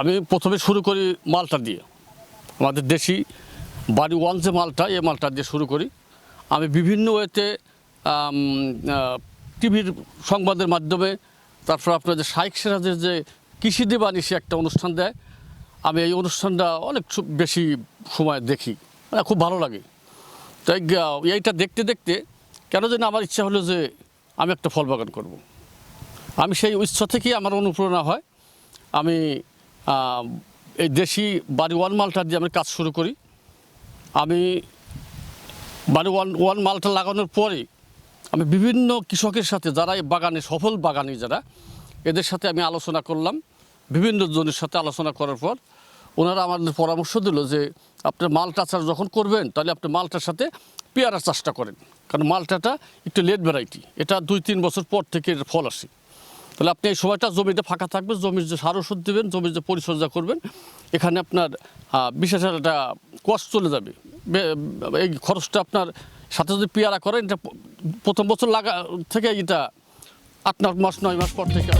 আমি প্রথমে শুরু করি মালটা দিয়ে। আমাদের দেশি বাড়ি ওয়ান যে মালটা, এই মালটা দিয়ে শুরু করি। আমি বিভিন্ন ওয়েতে টিভির সংবাদের মাধ্যমে, তারপর আপনার যে শাইক সিরাজের যে কৃষি দিবানি, সে একটা অনুষ্ঠান দেয়। আমি এই অনুষ্ঠানটা অনেক বেশি সময় দেখি। মানে খুব ভালো লাগে। তাই এইটা দেখতে দেখতে কেন যেন আমার ইচ্ছা হলো যে আমি একটা ফল বাগান করব। আমি সেই ইচ্ছা থেকেই আমার অনুপ্রেরণা হয়। আমি এই দেশি বাড়ি ওয়ান মালটা দিয়ে আমি কাজ শুরু করি। আমি বাড়ি ওয়ান ওয়ান মালটা লাগানোর পরে আমি বিভিন্ন কৃষকের সাথে, যারা এই বাগানে, সফল বাগানি যারা, এদের সাথে আমি আলোচনা করলাম। বিভিন্ন জনের সাথে আলোচনা করার পর ওনারা আমাদের পরামর্শ দিল যে, আপনি মালটা চাষ যখন করবেন, তাহলে আপনি মালটার সাথে পেয়ারা চাষটা করেন। কারণ মালটাটা একটু লেট ভ্যারাইটি এটা দুই তিন বছর পর থেকে ফল আসে। তাহলে আপনি এই সময়টা জমিতে ফাঁকা থাকবে জমির যে সার ওষুধ দেবেন, জমির যে পরিচর্যা করবেন, এখানে আপনার বিশেষ একটা কষ্ট চলে যাবে। এই খরচটা আপনার সাথে যদি পেয়ারা করেন, এটা প্রথম বছর লাগা, থেকে এটা আট, নয় মাস নয় মাস পর থেকে